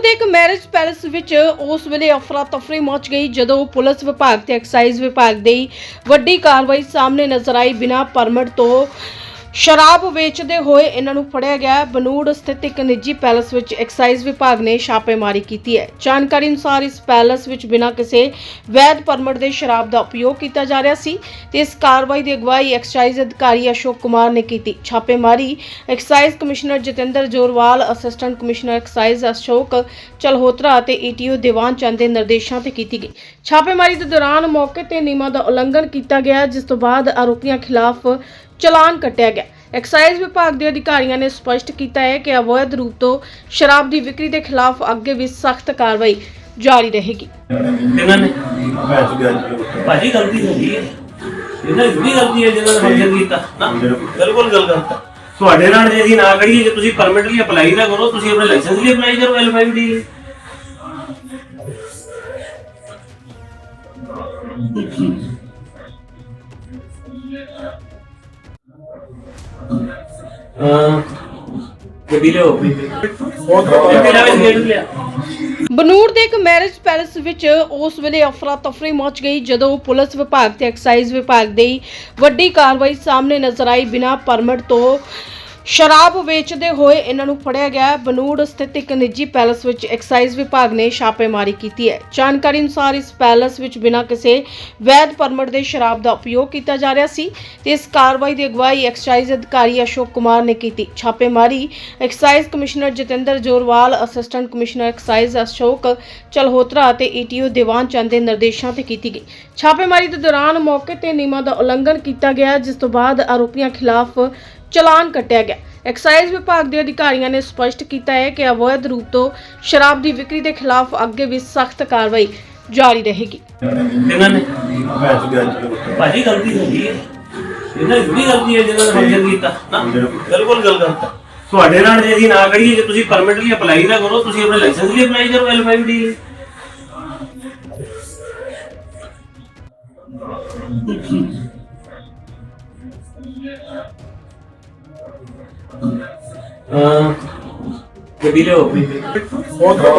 ਦੇ ਇੱਕ marriage palace ਵਿੱਚ ਉਸ ਵੇਲੇ ਅਫਰਾ ਤਫਰੀ ਮਚ ਗਈ ਜਦੋਂ ਪੁਲਿਸ ਵਿਭਾਗ ਤੇ ਐਕਸਾਈਜ਼ ਵਿਭਾਗ ਦੀ ਵੱਡੀ ਕਾਰਵਾਈ ਸਾਹਮਣੇ ਨਜ਼ਰ ਆਈ ਬਿਨਾਂ ਪਰਮਿਟ ਤੋਂ। ਸ਼ਰਾਬ ਵੇਚਦੇ ਹੋਏ ਇਹਨਾਂ ਨੂੰ ਫੜਿਆ ਗਿਆ ਬਨੂੜ ਸਥਿਤ ਇੱਕ ਨਿੱਜੀ ਪੈਲੇਸ ਵਿੱਚ ਐਕਸਾਈਜ਼ ਵਿਭਾਗ ਨੇ ਛਾਪੇਮਾਰੀ ਕੀਤੀ ਹੈ। ਜਾਣਕਾਰੀ ਅਨੁਸਾਰ ਇਸ ਪੈਲੇਸ ਵਿੱਚ ਬਿਨਾਂ ਕਿਸੇ ਵੈਧ ਪਰਮਿਟ ਦੇ ਸ਼ਰਾਬ ਦਾ ਉਪਯੋਗ ਕੀਤਾ ਜਾ ਰਿਹਾ ਸੀ ਤੇ ਇਸ ਕਾਰਵਾਈ ਦੀ ਅਗਵਾਈ ਐਕਸਾਈਜ਼ ਅਧਿਕਾਰੀ ਅਸ਼ੋਕ ਕੁਮਾਰ ਨੇ ਕੀਤੀ। ਛਾਪੇਮਾਰੀ excise commissioner Jatinder Jorwal, assistant commissioner excise Ashok Chalhotra ਅਤੇ ਈਟੀਓ ਦੀਵਾਨ ਚੰਦ ਦੇ ਨਿਰਦੇਸ਼ਾਂ ਤੇ ਕੀਤੀ ਗਈ। ਛਾਪੇਮਾਰੀ ਦੇ ਦੌਰਾਨ ਮੌਕੇ ਤੇ ਨਿਯਮਾਂ ਦਾ ਉਲੰਘਣ ਕੀਤਾ ਗਿਆ, ਜਿਸ ਤੋਂ ਬਾਅਦ ਆਰੋਪੀਆਂ ਖਿਲਾਫ ਚਲਾਨ ਕੱਟਿਆ ਗਿਆ। ਐਕਸਾਈਜ਼ ਵਿਭਾਗ ਦੇ ਅਧਿਕਾਰੀਆਂ ਨੇ ਸਪਸ਼ਟ ਕੀਤਾ ਹੈ ਕਿ ਅਵੈਧ ਰੂਪ ਤੋਂ ਸ਼ਰਾਬ ਦੀ ਵਿਕਰੀ ਦੇ ਖਿਲਾਫ ਅੱਗੇ ਵੀ ਸਖਤ ਕਾਰਵਾਈ ਜਾਰੀ ਰਹੇਗੀ। ਇਹਨਾਂ ਨੇ ਮੈਂ ਗਿਆ ਜੀ ਭਾਜੀ ਗਲਤੀ ਹੋ ਗਈ ਹੈ? ਇਹਨਾਂ ਦੀ ਵੀ ਗਲਤੀ ਹੈ ਜਿਹਨਾਂ ਨੇ ਫੰਕਸ਼ਨ ਕੀਤਾ ਨਾ? ਬਿਲਕੁਲ। ਗੱਲ ਗਲਤ ਹੈ। ਤੁਹਾਡੇ ਨਾਲ ਜੇ ਅਸੀਂ ਨਾ ਕਰੀਏ ਜੇ ਤੁਸੀਂ ਪਰਮਿਟ ਲਈ ਅਪਲਾਈ ਨਾ ਕਰੋ ਤੁਸੀਂ ਆਪਣੇ ਲਾਇਸੈਂਸ ਲਈ ਅਪਲਾਈ ਕਰੋ ਐਲ5ਡੀ ਹਾਂ ਗੱਡੀ ਲਿਓ ਮੇਰਾ ਬਨੂੜ ਦੇ ਇੱਕ ਮੈਰਿਜ ਪੈਲੇਸ ਵਿੱਚ ਉਸ ਵੇਲੇ ਅਫਰਾ ਤਫਰੀ ਮਚ ਗਈ ਜਦੋਂ ਪੁਲਿਸ ਵਿਭਾਗ ਤੇ ਐਕਸਾਈਜ਼ ਵਿਭਾਗ ਦੀ ਵੱਡੀ ਕਾਰਵਾਈ ਸਾਹਮਣੇ ਨਜ਼ਰ ਆਈ ਬਿਨਾਂ ਪਰਮਿਟ ਤੋਂ। ਸ਼ਰਾਬ ਵੇਚਦੇ ਹੋਏ ਇਹਨਾਂ ਨੂੰ ਫੜਿਆ ਗਿਆ ਬਨੂੜ ਸਥਿਤ ਇੱਕ ਨਿੱਜੀ ਪੈਲੇਸ ਵਿੱਚ ਐਕਸਾਈਜ਼ ਵਿਭਾਗ ਨੇ ਛਾਪੇਮਾਰੀ ਕੀਤੀ ਹੈ। ਜਾਣਕਾਰੀ ਅਨੁਸਾਰ ਇਸ ਪੈਲੇਸ ਵਿੱਚ ਬਿਨਾਂ ਕਿਸੇ ਵੈਧ ਪਰਮਿਟ ਦੇ ਸ਼ਰਾਬ ਦਾ ਉਪਯੋਗ ਕੀਤਾ ਜਾ ਰਿਹਾ ਸੀ ਤੇ ਇਸ ਕਾਰਵਾਈ ਦੀ ਅਗਵਾਈ ਐਕਸਾਈਜ਼ ਅਧਿਕਾਰੀ ਅਸ਼ੋਕ ਕੁਮਾਰ ਨੇ ਕੀਤੀ। ਛਾਪੇਮਾਰੀ excise commissioner Jatinder Jorwal, assistant commissioner excise Ashok Chalhotra ਅਤੇ ਈਟੀਓ ਦੀਵਾਨ ਚੰਦ ਦੇ ਨਿਰਦੇਸ਼ਾਂ ਤੇ ਕੀਤੀ ਗਈ। ਛਾਪੇਮਾਰੀ ਦੇ ਦੌਰਾਨ ਮੌਕੇ ਤੇ ਨਿਯਮਾਂ ਦਾ ਉਲੰਘਣ ਕੀਤਾ ਗਿਆ, ਜਿਸ ਤੋਂ ਬਾਅਦ ਆਰੋਪੀਆਂ ਖਿਲਾਫ ਚਲਾਨ ਕੱਟਿਆ ਗਿਆ। ਐਕਸਾਈਜ਼ ਵਿਭਾਗ ਦੇ ਅਧਿਕਾਰੀਆਂ ਨੇ ਸਪਸ਼ਟ ਕੀਤਾ ਹੈ ਕਿ ਅਵੈਧ ਰੂਪ ਤੋਂ ਸ਼ਰਾਬ ਦੀ ਵਿਕਰੀ ਦੇ ਖਿਲਾਫ ਅੱਗੇ ਵੀ ਸਖਤ ਕਾਰਵਾਈ ਜਾਰੀ ਰਹੇਗੀ। ਇਹਨਾਂ ਨੇ ਭਾਜੀ ਗਲਤੀ ਹੋ ਹੈ? ਇਹਨਾਂ ਦੀ ਵੀ ਗਲਤੀ ਹੈ ਜਿਹਨਾਂ ਨੇ ਫੰਕਸ਼ਨ ਕੀਤਾ? ਨਾ, ਬਿਲਕੁਲ ਗਲਤ ਹੈ। ਤੁਹਾਡੇ ਨਾਲ ਜੇ ਅਸੀਂ ਨਾ ਕਰੀਏ ਜੇ ਤੁਸੀਂ ਪਰਮਿਟ ਲਈ ਅਪਲਾਈ ਨਾ ਕਰੋ, ਤੁਸੀਂ ਆਪਣੇ ਲਾਇਸੈਂਸ ਲਈ ਅਪਲਾਈ ਕਰੋ ਐਲ5ਡੀ ਹਾਂ ਗੱਡੀ ਲਿਓ ഗതിയിലോ ഫോട്ടോ